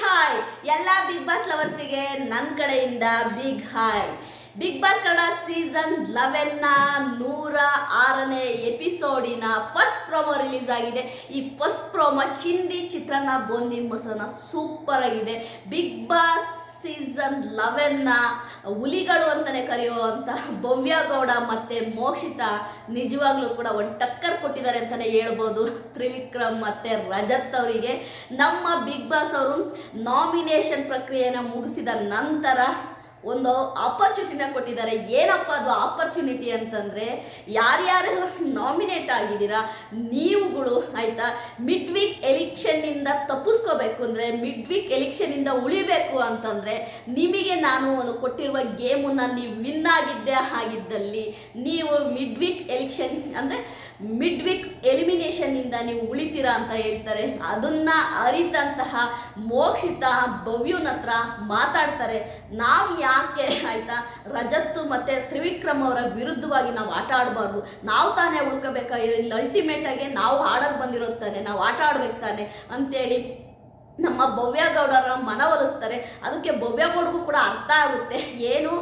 Hi ಎಲ್ಲ big boss ಲವರ್ಸಿಗೆ ನನ್ನ ಕಡೆಯಿಂದ big hi big boss Kannada season ಲೆವೆನ್ನ ನೂರ ಆರನೇ ಎಪಿಸೋಡಿನ ಫಸ್ಟ್ ಪ್ರೋಮೋ ರಿಲೀಸ್ ಆಗಿದೆ. ಈ ಫಸ್ಟ್ ಪ್ರೋಮೋ ಚಿಂದಿ ಚಿತ್ರಾನ್ನ ಬೋಂದಿ ಮೊಸರನ್ನ ಸೂಪರ್ ಆಗಿದೆ. ಬಿಗ್ ಬಾಸ್ ಸೀಸನ್ ಲೆವೆನ್ನ, ಹುಲಿಗಳು ಅಂತಲೇ ಭವ್ಯ ಗೌಡ ಮತ್ತು ಮೋಕ್ಷಿತ ನಿಜವಾಗ್ಲೂ ಕೂಡ ಒಂದು ಟಕ್ಕರ್ ಕೊಟ್ಟಿದ್ದಾರೆ ಅಂತಲೇ ಹೇಳ್ಬೋದು. ತ್ರಿವಿಕ್ರಮ್ ಮತ್ತು ರಜತ್ ಅವರಿಗೆ. ನಮ್ಮ ಬಿಗ್ ಬಾಸ್ ಅವರು ನಾಮಿನೇಷನ್ ಪ್ರಕ್ರಿಯೆನ ಮುಗಿಸಿದ ನಂತರ ಒಂದು ಆಪರ್ಚುನಿಟಿನ ಕೊಟ್ಟಿದ್ದಾರೆ. ಏನಪ್ಪ ಅದು ಆಪರ್ಚುನಿಟಿ ಅಂತಂದರೆ, ಯಾರ್ಯಾರೆಲ್ಲ ನಾಮಿನೇಟ್ ಆಗಿದ್ದೀರಾ, ನೀವುಗಳು ಆಯಿತಾ? ಮಿಡ್ ವೀಕ್ ಎಲೆಕ್ಷನ್ನಿಂದ ತಪ್ಪಿಸ್ಕೋಬೇಕು ಅಂದರೆ ಮಿಡ್ ವೀಕ್ ಎಲೆಕ್ಷನ್ನಿಂದ ಉಳಿಬೇಕು ಅಂತಂದರೆ, ನಿಮಗೆ ನಾನು ಒಂದು ಕೊಟ್ಟಿರುವ ಗೇಮನ್ನು ನೀವು ವಿನ್ ಆಗಿದ್ದೆ ಆಗಿದ್ದಲ್ಲಿ, ನೀವು ಮಿಡ್ ವೀಕ್ ಎಲೆಕ್ಷನ್ ಅಂದರೆ ಮಿಡ್ ವೀಕ್ ಎಲಿಮಿನೇಷನ್ನಿಂದ ನೀವು ಉಳಿತೀರಾ ಅಂತ ಹೇಳ್ತಾರೆ. ಅದನ್ನು ಅರಿತಂತಹ ಮೋಕ್ಷಿತ ಭವ್ಯನ ಹತ್ರ ಮಾತಾಡ್ತಾರೆ. ನಾವು ಯಾಕೆ ಆಯ್ತಾ? ರಜತ್ತು ಮತ್ತೆ ತ್ರಿವಿಕ್ರಮ್ ಅವರ ವಿರುದ್ಧವಾಗಿ ನಾವು ಆಟ ಆಡಬಾರ್ದು. ನಾವು ತಾನೇ ಉಳ್ಕೋಬೇಕಾ? ಇಲ್ಲಿ ಅಲ್ಟಿಮೇಟ್ ಆಗಿ ನಾವು ಆಡಕ್ಕೆ ಬಂದಿರೋದು ತಾನೆ. ನಾವು ಆಟ ಆಡ್ಬೇಕು ತಾನೆ ಅಂತೇಳಿ ನಮ್ಮ ಭವ್ಯಗೌಡರ ಮನವೊಲಿಸ್ತಾರೆ ಅದಕ್ಕೆ ಭವ್ಯಗೌಡಗೂ ಕೂಡ ಅರ್ಥ ಆಗುತ್ತೆ. ಏನು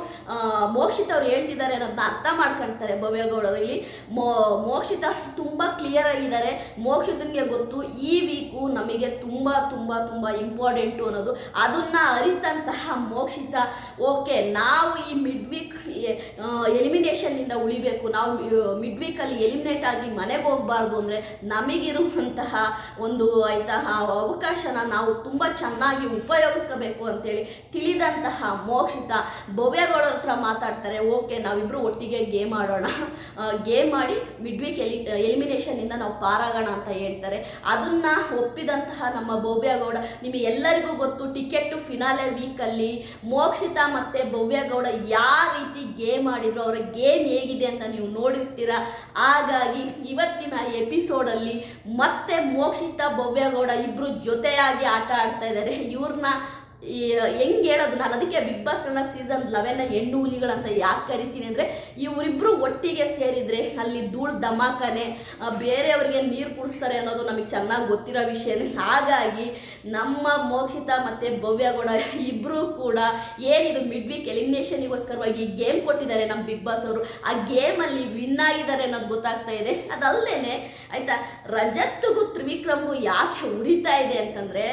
ಮೋಕ್ಷಿತ ಅವ್ರು ಹೇಳ್ತಿದ್ದಾರೆ ಅನ್ನೋದನ್ನ ಅರ್ಥ ಮಾಡ್ಕೊಳ್ತಾರೆ ಭವ್ಯಗೌಡರು ಇಲ್ಲಿ ಮೋ, ಮೋಕ್ಷಿತ ತುಂಬ ಕ್ಲಿಯರ್ ಆಗಿದ್ದಾರೆ. ಮೋಕ್ಷಿತನಿಗೆ ಗೊತ್ತು, ಈ ವೀಕು ನಮಗೆ ತುಂಬ ತುಂಬ ತುಂಬ ಇಂಪಾರ್ಟೆಂಟು ಅನ್ನೋದು. ಅದನ್ನು ಅರಿತಂತಹ ಮೋಕ್ಷಿತ ಓಕೆ ನಾವು ಈ ಮಿಡ್ ವೀಕ್ ಎಲಿಮಿನೇಷನ್ನಿಂದ ಉಳಿಬೇಕು. ನಾವು ಮಿಡ್ ವೀಕಲ್ಲಿ ಎಲಿಮಿನೇಟ್ ಆಗಿ ಮನೆಗೆ ಹೋಗಬಾರ್ದು ಅಂದರೆ ನಮಗಿರುವಂತಹ ಒಂದು, ಆಯ್ತಾ ಅವಕಾಶನ ನಾವು ತುಂಬ ಚೆನ್ನಾಗಿ ಉಪಯೋಗಿಸ್ಕೋಬೇಕು ಅಂತೇಳಿ ತಿಳಿದಂತಹ ಮೋಕ್ಷಿತ ಭವ್ಯಗೌಡರ ಹತ್ರ ಮಾತಾಡ್ತಾರೆ. ಓಕೆ ನಾವಿಬ್ಬರು ಒಟ್ಟಿಗೆ ಗೇಮ್ ಆಡೋಣ. ಗೇಮ್ ಮಾಡಿ ಮಿಡ್ ವೀಕ್ ಎಲಿ ಎಲಿಮಿನೇಷನ್ನಿಂದ ನಾವು ಪಾರಾಗೋಣ ಅಂತ ಹೇಳ್ತಾರೆ. ಅದನ್ನ ಒಪ್ಪಿದಂತಹ ನಮ್ಮ ಭವ್ಯಗೌಡ, ನಿಮಗೆ ಎಲ್ಲರಿಗೂ ಗೊತ್ತು, ಟಿಕೆಟ್ ಫಿನಾಲೆ ವೀಕಲ್ಲಿ ಮೋಕ್ಷಿತ ಮತ್ತು ಭವ್ಯಗೌಡ ಯಾವ ರೀತಿ ಗೇಮ್ ಆಡಿದ್ರು, ಅವರ ಗೇಮ್ ಹೇಗಿದೆ ಅಂತ ನೀವು ನೋಡಿರ್ತೀರಾ? ಹಾಗಾಗಿ ಇವತ್ತಿನ ಎಪಿಸೋಡಲ್ಲಿ ಮತ್ತೆ ಮೋಕ್ಷಿತ ಭವ್ಯಗೌಡ ಇಬ್ಬರು ಜೊತೆಯಾಗಿ ಆಟ ಆಡ್ತಾ ಇದ್ದಾರೆ. ಇವ್ರನ್ನ ಈ, ಹೆಂಗೆ ಹೇಳೋದು? ನಾನು ಅದಕ್ಕೆ ಬಿಗ್ ಬಾಸ್ ಕನ್ನಡ ಸೀಸನ್ ಲೆವೆನ್ನ ಹೆಣ್ಣು ಹುಲಿಗಳಂತ ಯಾಕೆ ಕರಿತೀನಿ ಅಂದರೆ ಇವರಿಬ್ಬರು ಒಟ್ಟಿಗೆ ಸೇರಿದರೆ ಅಲ್ಲಿ ಧೂಳು ಧಮಾಕನೆ ಬೇರೆಯವರಿಗೆ ನೀರು ಕುಡಿಸ್ತಾರೆ ಅನ್ನೋದು ನಮಗೆ ಚೆನ್ನಾಗಿ ಗೊತ್ತಿರೋ ವಿಷಯನೇ. ಹಾಗಾಗಿ ನಮ್ಮ ಮೋಕ್ಷಿತ ಮತ್ತು ಭವ್ಯಗೌಡ ಇಬ್ಬರು ಕೂಡ ಏನಿದು ಮಿಡ್ ವೀಕ್ ಎಲಿಮಿನೇಷನಿಗೋಸ್ಕರವಾಗಿ ಗೇಮ್ ಕೊಟ್ಟಿದ್ದಾರೆ ನಮ್ಮ ಬಿಗ್ ಬಾಸ್ ಅವರು. ಆ ಗೇಮಲ್ಲಿ ವಿನ್ ಆಗಿದ್ದಾರೆ ಅನ್ನೋದು ಗೊತ್ತಾಗ್ತಾ ಇದೆ. ಅದಲ್ಲದೆ ಆಯಿತಾ ರಜತ್ಗೂ ತ್ರಿವಿಕ್ರಮ್ಗೂ ಯಾಕೆ ಉರಿತಾ ಇದೆ ಅಂತಂದರೆ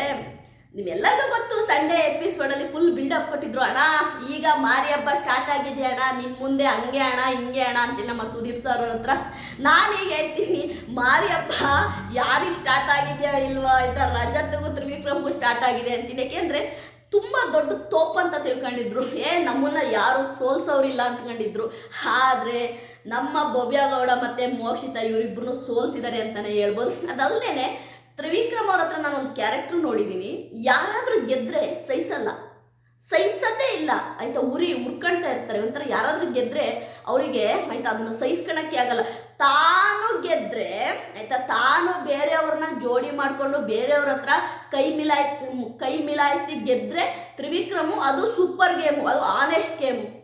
ನಿಮ್ಮೆಲ್ಲರಿಗೂ ಗೊತ್ತು ಸಂಡೇ ಎಪಿಸೋಡಲ್ಲಿ ಫುಲ್ ಬಿಲ್ಡಪ್ ಕೊಟ್ಟಿದ್ರು, ಅಣ್ಣ, ಈಗ ಮಾರಿ ಹಬ್ಬ ಸ್ಟಾರ್ಟ್ ಆಗಿದೆ ಅಣ್ಣ? ನಿಮ್ಮ ಮುಂದೆ ಹಂಗೆ ಅಣ್ಣ, ಹಿಂಗೆ ಅಣ್ಣ ಅಂತಿಲ್ಲ ನಮ್ಮ ಸುದೀಪ್ ಸರ್ ಅವ್ರ ಹತ್ರ. ನಾನೀಗ ಹೇಳ್ತೀನಿ, ಮಾರಿ ಹಬ್ಬ ಯಾರಿಗೆ ಸ್ಟಾರ್ಟ್ ಆಗಿದೆಯಾ ಇಲ್ವಾ? ಇದ ರಜತ್ಗೂ ತ್ರಿವಿಕ್ರಮ್ಗೂ ಸ್ಟಾರ್ಟ್ ಆಗಿದೆ ಅಂತೀನಿ. ಯಾಕೆಂದರೆ ತುಂಬ ದೊಡ್ಡ ತೋಪ್ ಅಂತ ತಿಳ್ಕೊಂಡಿದ್ರು. ಏ, ನಮ್ಮನ್ನ ಯಾರು ಸೋಲ್ಸೋರಿಲ್ಲ ಅಂದ್ಕೊಂಡಿದ್ರು ಆದರೆ ನಮ್ಮ ಭವ್ಯಗೌಡ ಮತ್ತು ಮೋಕ್ಷಿತ ಇವರಿಬ್ಬರನ್ನು ಸೋಲ್ಸಿದ್ದಾರೆ ಅಂತಲೇ ಹೇಳ್ಬೋದು. ಅದಲ್ಲದೆ ತ್ರಿವಿಕ್ರಮ್ ಅವ್ರ ಹತ್ರ ನಾನು ಒಂದು ಕ್ಯಾರೆಕ್ಟರ್ ನೋಡಿದ್ದೀನಿ ಯಾರಾದರೂ ಗೆದ್ರೆ ಸಹಿಸಲ್ಲ. ಸಹಿಸದೇ ಇಲ್ಲ. ಆಯ್ತಾ, ಉರಿ ಉರ್ಕೊಳ್ತಾ ಇರ್ತಾರೆ. ಒಂಥರ ಯಾರಾದರೂ ಗೆದ್ರೆ ಅವರಿಗೆ, ಆಯ್ತಾ, ಅದನ್ನು ಸಹಿಸ್ಕೊಳಕ್ಕೆ ಆಗಲ್ಲ. ತಾನು ಗೆದ್ರೆ, ಆಯ್ತಾ, ತಾನು ಬೇರೆಯವ್ರನ್ನ ಜೋಡಿ ಮಾಡಿಕೊಂಡು ಬೇರೆಯವ್ರ ಹತ್ರ ಕೈ ಮಿಲಾಯ್, ಕೈ ಮಿಲಾಯಿಸಿ ಗೆದ್ರೆ ತ್ರಿವಿಕ್ರಮು ಅದು ಸೂಪರ್ ಗೇಮು ಅದು ಆನೆಸ್ಟ್ ಗೇಮು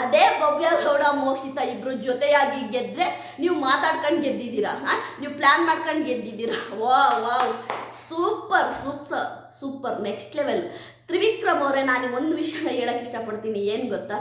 ಅದೇ ಭವ್ಯ ಗೌಡ ಮೋಕ್ಷಿತ ಇಬ್ರು ಜೊತೆಯಾಗಿ ಗೆದ್ರೆ ನೀವು ಮಾತಾಡ್ಕೊಂಡು ಗೆದ್ದಿದ್ದೀರಾ ನೀವು ಪ್ಲ್ಯಾನ್ ಮಾಡ್ಕೊಂಡು ಗೆದ್ದಿದ್ದೀರಾ. ವಾ ವಾ super super super. Next level Trivikram ಅವರೇ ನಾನು ಒಂದು ವಿಷಯನ ಹೇಳಕ್ಕೆ ಇಷ್ಟಪಡ್ತೀನಿ, ಏನು ಗೊತ್ತಾ?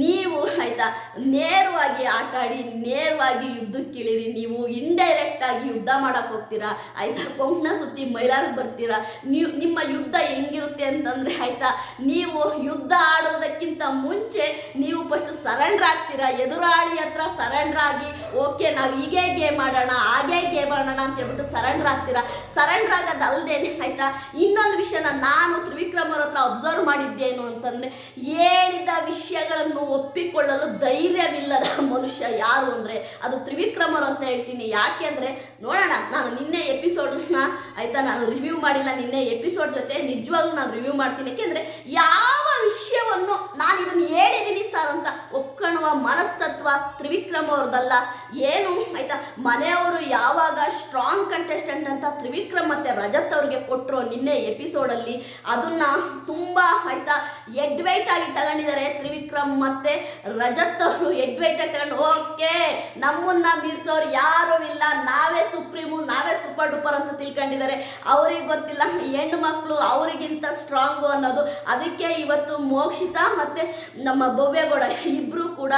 ನೀವು ಆಯಿತಾ, ನೇರವಾಗಿ ಆಟ ಆಡಿ ನೇರವಾಗಿ ಯುದ್ಧಕ್ಕಿಳಿರಿ, ನೀವು ಇಂಡೈರೆಕ್ಟ್ ಆಗಿ ಯುದ್ಧ ಮಾಡಕ್ ಹೋಗ್ತೀರಾ? ಆಯಿತಾ, ಕೊಂಕಣ ಸುತ್ತಿ ಮೈಲಾರಿಗೆ ಬರ್ತೀರಾ? ನೀವು, ನಿಮ್ಮ ಯುದ್ಧ ಹೆಂಗಿರುತ್ತೆ ಅಂತಂದರೆ ಆಯಿತಾ, ನೀವು ಯುದ್ಧ ಆಡೋದಕ್ಕಿಂತ ಮುಂಚೆ ನೀವು ಫಸ್ಟ್ ಸರೆಂಡರ್ ಆಗ್ತೀರಾ? ಎದುರಾಳಿ ಹತ್ರ ಸರೆಂಡರ್ ಆಗಿ ಓಕೆ ನಾವು ಹೀಗೆ ಗೇಮ್ ಆಡೋಣ, ಹಾಗೆ ಗೇಮ್ ಮಾಡೋಣ ಅಂತ ಹೇಳ್ಬಿಟ್ಟು ಸರೆಂಡರ್ ಆಗ್ತೀರಾ? ಸರೆಂಡರ್ ಆಗೋದಲ್ದೇನೆ ಆಯಿತಾ, ಇನ್ನೊಂದು ವಿಷಯನ ನಾನು ತ್ರಿವಿಕ್ರಮ್ ಹತ್ರ ಅಬ್ಸರ್ವ್ ಮಾಡಿದ್ದೇನು ಅಂತಂದರೆ ಹೇಳಿದ ವಿಷಯಗಳನ್ನು ಒಪ್ಪಿಕೊಳ್ಳಲು ಧೈರ್ಯವಿಲ್ಲದ ಮನುಷ್ಯ ಯಾರು ಅಂದರೆ ಅದು ತ್ರಿವಿಕ್ರಮರು ಅಂತ ಹೇಳ್ತೀನಿ. ಯಾಕೆ ಅಂದರೆ, ನೋಡೋಣ, ನಾನು ನಿನ್ನೆ ಎಪಿಸೋಡ್ನ ಆಯಿತಾ, ನಾನು ರಿವ್ಯೂ ಮಾಡಿಲ್ಲ, ನಿನ್ನೆ ಎಪಿಸೋಡ್ ಜೊತೆ ನಿಜವಾಗ್ಲೂ ನಾನು ರಿವ್ಯೂ ಮಾಡ್ತೀನಿ. ಯಾಕೆಂದರೆ ಯಾವ ವಿಷಯವನ್ನು ನಾನು ಇದನ್ನು ಹೇಳಿದ್ದೀನಿ ಸರ್ ಅಂತ ಒಪ್ಕೊಳ್ಳುವ ಮನಸ್ತತ್ವ ತ್ರಿವಿಕ್ರಮ್ ಅವ್ರದ್ದಲ್ಲ ಏನು? ಆಯ್ತಾ? ಮನೆಯವರು ಯಾವಾಗ ಸ್ಟ್ರಾಂಗ್ ಕಂಟೆಸ್ಟೆಂಟ್ ಅಂತ ತ್ರಿವಿಕ್ರಮ್ ಮತ್ತೆ ರಜತ್ ಅವ್ರಿಗೆ ಕೊಟ್ಟರು ನಿನ್ನೆ ಎಪಿಸೋಡಲ್ಲಿ ಅದನ್ನ ತುಂಬ, ಆಯ್ತಾ ಎಡ್ವೈಟ್ ಆಗಿ ತಗೊಂಡಿದ್ದಾರೆ ತ್ರಿವಿಕ್ರಮ್ ಮತ್ತೆ ರಜತ್ ಅವರು. ಎಡ್ವೈಟ್ ಆಗಿ ತಗೊಂಡು, ಓಕೆ, ನಮ್ಮನ್ನ ಮೀರಿಸೋರು ಯಾರು ಇಲ್ಲ. ನಾವೇ ಸುಪ್ರೀಮು, ನಾವೇ ಸೂಪರ್ ಡೂಪರ್ ಅಂತ ತಿಳ್ಕೊಂಡಿದ್ದಾರೆ. ಅವ್ರಿಗೆ ಗೊತ್ತಿಲ್ಲ. ಹೆಣ್ಣು ಮಕ್ಕಳು ಅವರಿಗಿಂತ ಸ್ಟ್ರಾಂಗು ಅನ್ನೋದು. ಅದಕ್ಕೆ ಇವತ್ತು ಮೋಕ್ಷಿತಾ ಮತ್ತೆ ನಮ್ಮ ಭವ್ಯಗೌಡ ಇಬ್ರು ಕೂಡ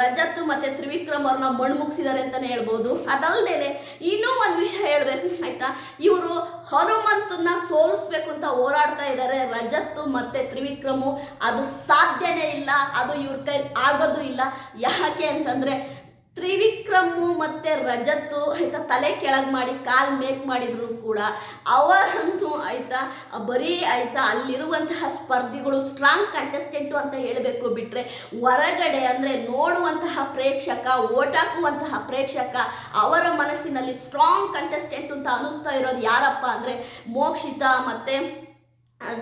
ರಜತ್ ಮತ್ತೆ ತ್ರಿವಿಕ್ರಮ್ ಅವ್ರನ್ನ ಮಣ್ಣು ಮುಗಿಸಿದ್ದಾರೆ ಅಂತಾನೆ ಹೇಳ್ಬೋದು. ಅದಲ್ಲದೆ ಇನ್ನೂ ಒಂದು ವಿಷಯ ಹೇಳ್ಬೇಕು, ಆಯ್ತಾ? ಇವರು ಹನುಮಂತನ್ನ ಸೋಲಿಸ್ಬೇಕು ಅಂತ ಹೋರಾಡ್ತಾ ಇದ್ದಾರೆ ರಜತ್ ಮತ್ತೆ ತ್ರಿವಿಕ್ರಮು. ಅದು ಸಾಧ್ಯನೇ ಇಲ್ಲ, ಅದು ಇವ್ರ ಕೈ ಆಗೋದು ಇಲ್ಲ. ಯಾಕೆ ಅಂತಂದ್ರೆ ತ್ರಿವಿಕ್ರಮು ಮತ್ತೆ ರಜತ್ತು ಆಯ್ತಾ, ತಲೆ ಕೆಳಗೆ ಮಾಡಿ, ಕಾಲ್ ಮೇಕ್ ಮಾಡಿದ್ರು ಕೂಡ ಅವರಂತೂ ಆಯ್ತಾ, ಬರೀ ಆಯ್ತಾ ಅಲ್ಲಿರುವಂತಹ ಸ್ಪರ್ಧಿಗಳು ಸ್ಟ್ರಾಂಗ್ ಕಂಟೆಸ್ಟೆಂಟು ಅಂತ ಹೇಳಬೇಕು ಬಿಟ್ರೆ ಹೊರಗಡೆ ಅಂದರೆ ನೋಡುವಂತಹ ಪ್ರೇಕ್ಷಕ ಓಟ್ ಹಾಕುವಂತಹ ಪ್ರೇಕ್ಷಕ, ಅವರ ಮನಸ್ಸಿನಲ್ಲಿ ಸ್ಟ್ರಾಂಗ್ ಕಂಟೆಸ್ಟೆಂಟ್ ಅಂತ ಅನ್ನಿಸ್ತಾ ಇರೋದು ಯಾರಪ್ಪ ಅಂದರೆ ಮೋಕ್ಷಿತ ಮತ್ತೆ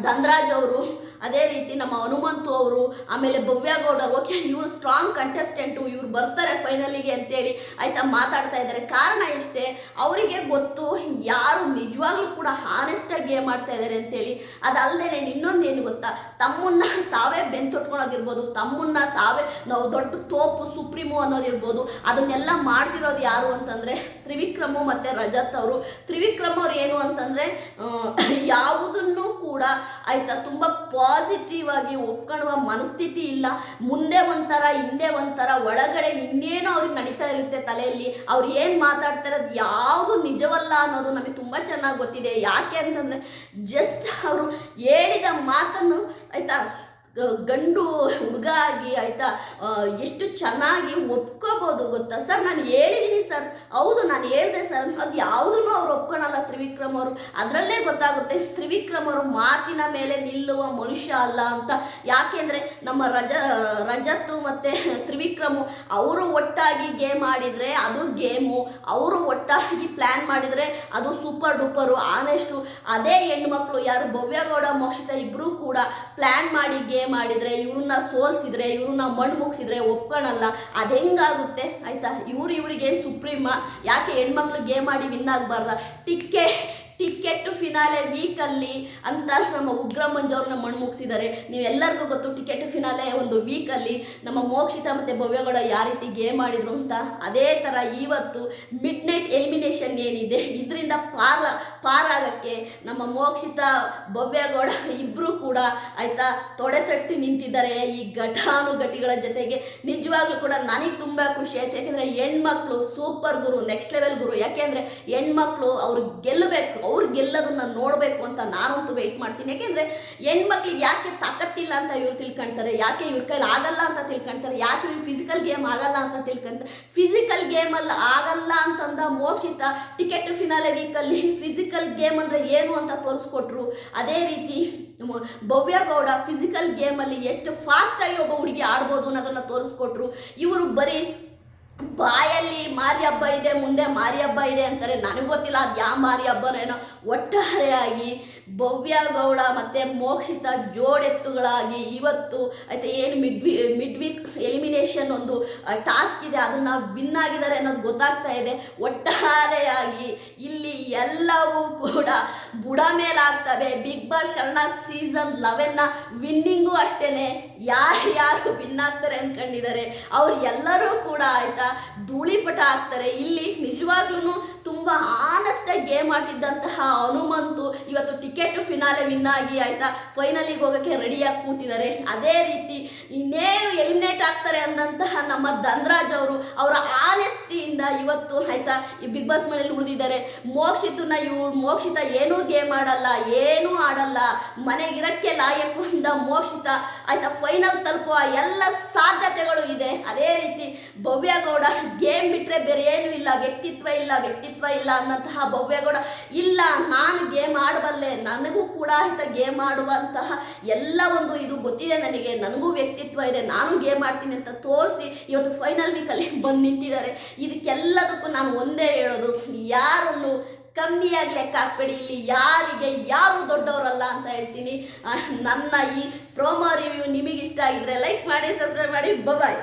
ಧನ್ರಾಜ್ ಅವರು, ಅದೇ ರೀತಿ ನಮ್ಮ ಹನುಮಂತು ಅವರು, ಆಮೇಲೆ ಭವ್ಯಗೌಡರು, ಓಕೆ, ಇವರು ಸ್ಟ್ರಾಂಗ್ ಕಂಟೆಸ್ಟೆಂಟು ಇವ್ರು ಬರ್ತಾರೆ ಫೈನಲಿಗೆ ಅಂತೇಳಿ ಆಯಿತಾ ಮಾತಾಡ್ತಾ ಇದ್ದಾರೆ. ಕಾರಣ ಇಷ್ಟೇ ಅವರಿಗೆ ಗೊತ್ತು ಯಾರು ನಿಜವಾಗ್ಲೂ ಕೂಡ ಹಾನೆಸ್ಟಾಗಿ ಗೇಮ್ ಮಾಡ್ತಾ ಇದ್ದಾರೆ ಅಂತೇಳಿ. ಅದಲ್ಲದೆ ಇನ್ನೊಂದೇನು ಗೊತ್ತಾ, ತಮ್ಮನ್ನ ತಾವೇ ಬೆಂತೊಟ್ಕೊಳೋದಿರ್ಬೋದು ತಮ್ಮನ್ನ ತಾವೇ ನಾವು ದೊಡ್ಡ ತೋಪು ಸುಪ್ರೀಮು ಅನ್ನೋದಿರ್ಬೋದು, ಅದನ್ನೆಲ್ಲ ಮಾಡ್ತಿರೋದು ಯಾರು ಅಂತಂದರೆ ತ್ರಿವಿಕ್ರಮು ಮತ್ತು ರಜತ್ ಅವರು. ತ್ರಿವಿಕ್ರಮ್ ಅವ್ರು ಏನು ಅಂತಂದರೆ ಯಾವುದನ್ನು ಕೂಡ ಆಯ್ತಾ? ತುಂಬ ಪಾಸಿಟಿವ್ ಆಗಿ ಒಪ್ಕೊಳ್ಳುವ ಮನಸ್ಥಿತಿ ಇಲ್ಲ. ಮುಂದೆ ಒಂಥರ, ಹಿಂದೆ ಒಂಥರ, ಒಳಗಡೆ ಇನ್ನೇನೋ ಅವ್ರಿಗೆ ನಡೀತಾ ಇರುತ್ತೆ ತಲೆಯಲ್ಲಿ. ಅವ್ರು ಏನು ಮಾತಾಡ್ತಾರೆ ಅದು ಯಾವುದು ನಿಜವಲ್ಲ ಅನ್ನೋದು ನಮಗೆ ತುಂಬ ಚೆನ್ನಾಗಿ ಗೊತ್ತಿದೆ. ಯಾಕೆ ಅಂತಂದರೆ ಜಸ್ಟ್ ಅವರು ಹೇಳಿದ ಮಾತನ್ನು, ಆಯ್ತಾ? ಗಂಡು ಹುಡುಗ ಆಗಿ ಆಯ್ತಾ ಎಷ್ಟು ಚೆನ್ನಾಗಿ ಒಪ್ಕೋಬೋದು ಗೊತ್ತಾ? ಸರ್, ನಾನು ಹೇಳಿದ್ದೀನಿ ಸರ್. ಹೌದು, ನಾನು ಹೇಳಿದೆ ಸರ್. ಅದು ಯಾವುದನ್ನು ಅವ್ರು ಒಪ್ಕೊಳಲ್ಲ ತ್ರಿವಿಕ್ರಮ್ ಅವರು. ಅದರಲ್ಲೇ ಗೊತ್ತಾಗುತ್ತೆ, ತ್ರಿವಿಕ್ರಮ್ ಅವರು ಮಾತಿನ ಮೇಲೆ ನಿಲ್ಲುವ ಮನುಷ್ಯ ಅಲ್ಲ ಅಂತ. ಯಾಕೆಂದರೆ ನಮ್ಮ ರಜ, ರಜತ್ತು ಮತ್ತು ತ್ರಿವಿಕ್ರಮು ಅವರು ಒಟ್ಟಾಗಿ ಗೇಮ್ ಆಡಿದರೆ ಅದು ಗೇಮು. ಅವರು ಒಟ್ಟಾಗಿ ಪ್ಲ್ಯಾನ್ ಮಾಡಿದರೆ ಅದು ಸೂಪರ್ ಡೂಪರು, ಆನೆಸ್ಟು. ಅದೇ ಹೆಣ್ಮಕ್ಳು ಯಾರು ಭವ್ಯಗೌಡ, ಮೋಕ್ಷಿತ ಇಬ್ಬರೂ ಕೂಡ ಪ್ಲ್ಯಾನ್ ಮಾಡಿ ಗೇಮ್ ಮಾಡಿದರೆ, ಇವ್ರನ್ನ ಸೋಲ್ಸಿದ್ರೆ, ಇವ್ರನ್ನ ಮಣ್ಣು ಮುಗಿಸಿದ್ರೆ ಒಪ್ಕೊಳಲ್ಲ. ಅದು ಹೆಂಗಾಗುತ್ತೆ? ಆಯಿತಾ? ಇವ್ರು ಇವ್ರಿಗೆ ಸುಪ್ರೀಮ. ಯಾಕೆ ಹೆಣ್ಮಕ್ಳು ಗೇಮ್ ಮಾಡಿ ವಿನ್ ಆಗಬಾರ್ದ? ಟಿಕ್ಕೆ ಫಿನಾಲೆ ವೀಕಲ್ಲಿ ಅಂತ ನಮ್ಮ ಉಗ್ರ ಮಂಜು ಅವ್ರನ್ನ ಮುಗಿಸಿದ್ದಾರೆ ನೀವೆಲ್ಲರಿಗೂ ಗೊತ್ತು ಟಿಕೆಟ್ ಫಿನಾಲೆ ಒಂದು ವೀಕಲ್ಲಿ ನಮ್ಮ ಮೋಕ್ಷಿತ ಮತ್ತೆ ಭವ್ಯಗೌಡ ಯಾವ ರೀತಿ ಗೇಮ್ ಮಾಡಿದ್ರು ಅಂತ. ಅದೇ ಥರ ಇವತ್ತು ಮಿಡ್ ನೈಟ್ ಎಲಿಮಿನೇಷನ್ ಏನಿದೆ. ಇದರಿಂದ ಪಾರ, ಪಾರಾಗಕ್ಕೆ ನಮ್ಮ ಮೋಕ್ಷಿತ ಭವ್ಯಗೌಡ ಇಬ್ಬರು ಕೂಡ ಆಯ್ತಾ ತೊಡೆ ತಟ್ಟಿ ನಿಂತಿದ್ದಾರೆ. ಈ ಘಟಾನುಘಟಿಗಳ ಜೊತೆಗೆ ನಿಜವಾಗ್ಲೂ ಕೂಡ ನನಗೆ ತುಂಬಾ ಖುಷಿ ಆಯ್ತು. ಯಾಕೆಂದರೆ ಹೆಣ್ಮಕ್ಳು ಸೂಪರ್ ಗುರು ನೆಕ್ಸ್ಟ್ ಲೆವೆಲ್ ಗುರು. ಯಾಕೆಂದ್ರೆ ಹೆಣ್ಮಕ್ಳು ಅವ್ರು ಗೆಲ್ಲಬೇಕು, ಅವ್ರು ಗೆಲ್ಲೋದನ್ನ ನೋಡಬೇಕು ಅಂತ ನಾನಂತೂ ವೆಯ್ಟ್ ಮಾಡ್ತೀನಿ. ಯಾಕೆಂದರೆ ಹೆಣ್ಮಕ್ಳಿಗೆ ಯಾಕೆ ತಾಕತ್ತಿಲ್ಲ ಅಂತ ಇವ್ರು ತಿಳ್ಕೊಂತಾರೆ? ಯಾಕೆ ಇವ್ರ ಕೈಲಿ ಆಗಲ್ಲ ಅಂತ ತಿಳ್ಕೊಂತಾರೆ? ಯಾಕೆ ಇವ್ರು ಫಿಸಿಕಲ್ ಗೇಮ್ ಆಗಲ್ಲ ಅಂತ ತಿಳ್ಕೊಂತಾರೆ? ಫಿಸಿಕಲ್ ಗೇಮಲ್ಲಿ ಆಗಲ್ಲ ಅಂತಂದ ಮೋಕ್ಷಿತ ಟಿಕೆಟ್ ಫಿನಾಲೆ ವೀಕಲ್ಲಿ ಫಿಸಿಕಲ್ ಗೇಮ್ ಅಂದರೆ ಏನು ಅಂತ ತೋರಿಸ್ಕೊಟ್ರು. ಅದೇ ರೀತಿ ಭವ್ಯ ಗೌಡ ಫಿಸಿಕಲ್ ಗೇಮಲ್ಲಿ ಎಷ್ಟು ಫಾಸ್ಟಾಗಿ ಒಬ್ಬ ಹುಡುಗಿ ಆಡ್ಬೋದು ಅನ್ನೋದನ್ನು ತೋರಿಸ್ಕೊಟ್ರು. ಇವರು ಬರೀ ಬಾಯಲ್ಲಿ ಮಾರಿ ಹಬ್ಬ ಇದೆ, ಮುಂದೆ ಮಾರಿ ಹಬ್ಬ ಇದೆ ಅಂತಾರೆ ನನಗೆ ಗೊತ್ತಿಲ್ಲ, ಅದು ಯಾವ ಮಾರಿ ಹಬ್ಬನೇನೋ ಒಟ್ಟಾರೆಯಾಗಿ ಭವ್ಯ ಗೌಡ ಮತ್ತು ಮೋಕ್ಷಿತ ಜೋಡೆತ್ತುಗಳಾಗಿ ಇವತ್ತು ಆಯಿತಾ ಏನು ಮಿಡ್ ಮಿಡ್ ವೀಕ್ ಎಲಿಮಿನೇಷನ್ ಒಂದು ಟಾಸ್ಕ್ ಇದೆ, ಅದನ್ನು ವಿನ್ ಆಗಿದ್ದಾರೆ ಅನ್ನೋದು ಗೊತ್ತಾಗ್ತಾ ಇದೆ. ಒಟ್ಟಾರೆಯಾಗಿ ಇಲ್ಲಿ ಎಲ್ಲವೂ ಕೂಡ ಬುಡ ಮೇಲಾಗ್ತವೆ. ಬಿಗ್ ಬಾಸ್ ಕನ್ನಡ ಸೀಸನ್ ಲೆವೆನ್ನ ವಿನ್ನಿಂಗು ಅಷ್ಟೇ ಯಾರು ಯಾರು ವಿನ್ ಆಗ್ತಾರೆ ಅಂದ್ಕೊಂಡಿದ್ದಾರೆ ಅವ್ರು ಎಲ್ಲರೂ ಕೂಡ ಆಯ್ತಾ ಧೂಳಿಪಟ ಆಗ್ತಾರೆ. ಇಲ್ಲಿ ನಿಜವಾಗ್ಲೂ ತುಂಬ ಆನೆಸ್ಟಾಗಿ ಗೇಮ್ ಆಡ್ತಿದ್ದಂತಹ ಹನುಮಂತು ಇವತ್ತು ಟಿಕೆಟ್ ಫಿನಾಲೆ ವಿನ್ ಆಗಿ ಆಯ್ತಾ ಫೈನಲಿಗೆ ಹೋಗೋಕ್ಕೆ ರೆಡಿಯಾಗಿ ಕೂತಿದ್ದಾರೆ. ಅದೇ ರೀತಿ ಇನ್ನೇನು ಎಲಿಮಿನೇಟ್ ಆಗ್ತಾರೆ ಅಂದಂತಹ ನಮ್ಮ ಧನ್ರಾಜ್ ಅವರು, ಅವರ ಆನೆಸ್ಟಿಯಿಂದ ಇವತ್ತು ಆಯ್ತಾ ಈ ಬಿಗ್ ಬಾಸ್ ಮನೇಲಿ ಉಳಿದಿದ್ದಾರೆ. ಮೋಕ್ಷಿತನ ಇವ್ ಮೋಕ್ಷಿತ ಏನೂ ಗೇಮ್ ಆಡಲ್ಲ, ಏನೂ ಆಡಲ್ಲ. ಮನೆಗಿರಕ್ಕೆ ಲಾಯಕು ಅಂದ ಮೋಕ್ಷಿತ, ಆಯ್ತಾ ಫೈನಲ್ ತಲುಪುವ ಎಲ್ಲ ಸಾಧ್ಯತೆಗಳು ಇದೆ. ಅದೇ ರೀತಿ ಭವ್ಯಗೌಡ ಗೇಮ್ ಬಿಟ್ಟರೆ ಬೇರೆ ಏನೂ ಇಲ್ಲ, ವ್ಯಕ್ತಿತ್ವ ಇಲ್ಲ ವ್ಯಕ್ತಿತ್ವ ಇಲ್ಲ ಅನ್ನಂತಹ ಭವ್ಯಗೌಡ ಇಲ್ಲ, ನಾನು ಗೇಮ್ ಆಡಬಲ್ಲೆ, ನನಗೂ ಕೂಡ ಆಯ್ತಾ ಗೇಮ್ ಆಡುವಂತಹ ಎಲ್ಲ ಒಂದು ಇದು ಗೊತ್ತಿದೆ ನನಗೆ, ನನಗೂ ವ್ಯಕ್ತಿತ್ವ ಇದೆ, ನಾನು ಗೇಮ್ ಆಡ್ತೀನಿ ಅಂತ ತೋರಿಸಿ ಇವತ್ತು ಫೈನಲ್ ವೀಕಲ್ಲಿ ಬಂದು ನಿಂತಿದ್ದಾರೆ. ಇದಕ್ಕೆಲ್ಲದಕ್ಕೂ ನಾನು ಒಂದೇ ಹೇಳೋದು, ಯಾರನ್ನು ಕಮ್ಮಿಯಾಗಿ ಲೆಕ್ಕ ಹಾಕ್ಬೇಡಿ, ಇಲ್ಲಿ ಯಾರಿಗೆ ಯಾರು ದೊಡ್ಡವರಲ್ಲ ಅಂತ ಹೇಳ್ತೀನಿ. ನನ್ನ ಈ ಪ್ರೋಮೋ ರಿವ್ಯೂ ನಿಮಗಿಷ್ಟ ಆಗಿದ್ರೆ ಲೈಕ್ ಮಾಡಿ ಸಬ್ಸ್ಕ್ರೈಬ್ ಮಾಡಿ ಬಾಯ್